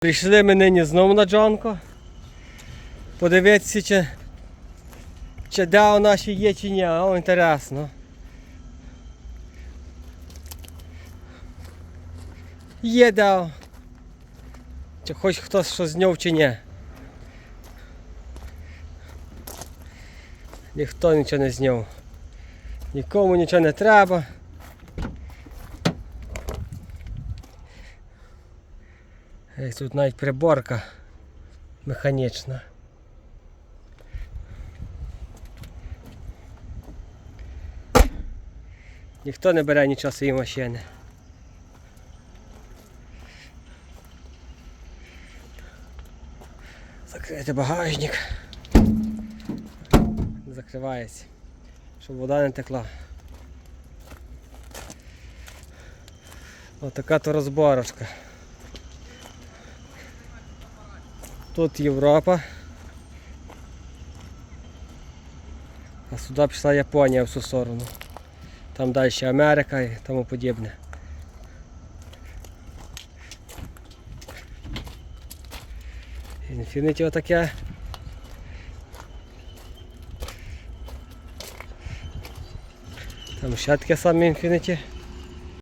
Прийшли ми нині знову на Джонко. Подивитися, чи, чи де у наші є чи ні. О, інтересно. Є де. Чи хоч хтось що зняв чи ні. Ніхто нічого не зняв. Нікому нічого не треба. Ей, Тут навіть приборка механічна. Ніхто не бере нічого з машини. Закрити багажник. Закривається, щоб вода не текла. Отака то розборочка. Тут Європа. А сюди пішла Японія в цю сторону. Там далі Америка і тому подібне. Інфініті отаке. Там ще таке саме Infinity.